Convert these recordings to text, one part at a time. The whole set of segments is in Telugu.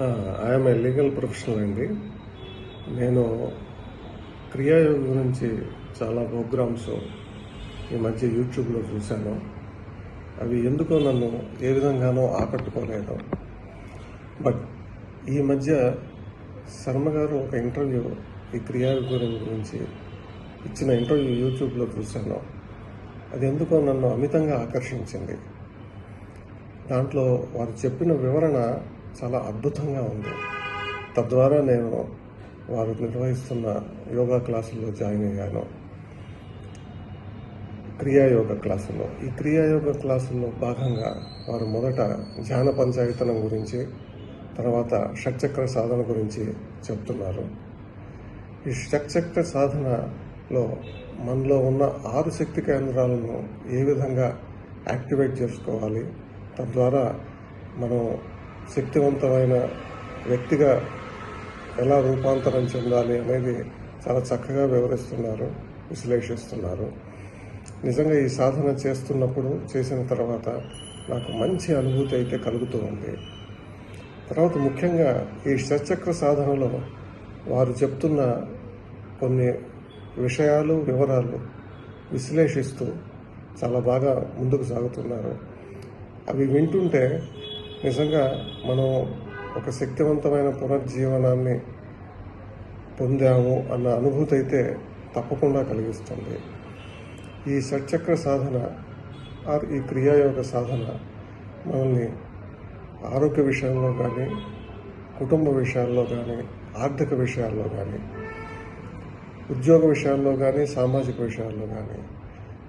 ఐఎమ్ ఏ లీగల్ ప్రొఫెషనల్ అండి. నేను క్రియాయోగ గురించి చాలా ప్రోగ్రామ్స్ ఈ మధ్య యూట్యూబ్లో చూశాను. అవి ఎందుకో నన్ను ఏ విధంగానో ఆకట్టుకోలేదు. బట్ ఈ మధ్య శర్మ గారు ఒక ఇంటర్వ్యూ ఈ క్రియాయోగ గురించి ఇచ్చిన ఇంటర్వ్యూ యూట్యూబ్లో చూశాను. అది ఎందుకో నన్ను అమితంగా ఆకర్షించింది. దాంట్లో వారు చెప్పిన వివరణ చాలా అద్భుతంగా ఉంది. తద్వారా నేను వారు నిర్వహిస్తున్న యోగా క్లాసుల్లో జాయిన్ అయ్యాను. క్రియాయోగ క్లాసుల్లో. ఈ క్రియాయోగ క్లాసుల్లో భాగంగా వారు మొదట ధ్యాన పంచాయతనం గురించి తర్వాత షట్చక్ర సాధన గురించి చెప్తున్నారు. ఈ షట్చక్ర సాధనలో మనలో ఉన్న ఆరు శక్తి కేంద్రాలను ఏ విధంగా యాక్టివేట్ చేసుకోవాలి? తద్వారా మనం శక్తివంతమైన వ్యక్తిగా ఎలా రూపాంతరం చెందాలి అనేది చాలా చక్కగా వివరిస్తున్నారు విశ్లేషిస్తున్నారు. నిజంగా ఈ సాధన చేస్తున్నప్పుడు చేసిన తర్వాత నాకు మంచి అనుభూతి అయితే కలుగుతూ ఉంది. తర్వాత ముఖ్యంగా ఈ షట్చక్ర సాధనలో వారు చెప్తున్న కొన్ని విషయాలు వివరాలు విశ్లేషిస్తూ చాలా బాగా ముందుకు సాగుతున్నారు. అవి వింటుంటే నిజంగా మనం ఒక శక్తివంతమైన పునర్జీవనాన్ని పొందాము అన్న అనుభూతి అయితే తప్పకుండా కలిగిస్తుంది. ఈ షట్చక్ర సాధన ఆర్ ఈ క్రియాయోగ సాధన మనల్ని ఆరోగ్య విషయంలో కానీ కుటుంబ విషయాల్లో కానీ ఆర్థిక విషయాల్లో కానీ ఉద్యోగ విషయాల్లో కానీ సామాజిక విషయాల్లో కానీ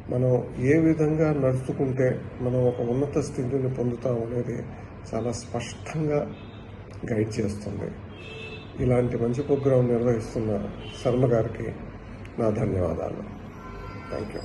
మనం ఏ విధంగా నడుచుకుంటే మనం ఒక ఉన్నత స్థితిని పొందుతాం అనేది చాలా స్పష్టంగా గైడ్ చేస్తుంది. ఇలాంటి మంచి ప్రోగ్రాం నిర్వహిస్తున్న శర్మ గారికి నా ధన్యవాదాలు. Thank you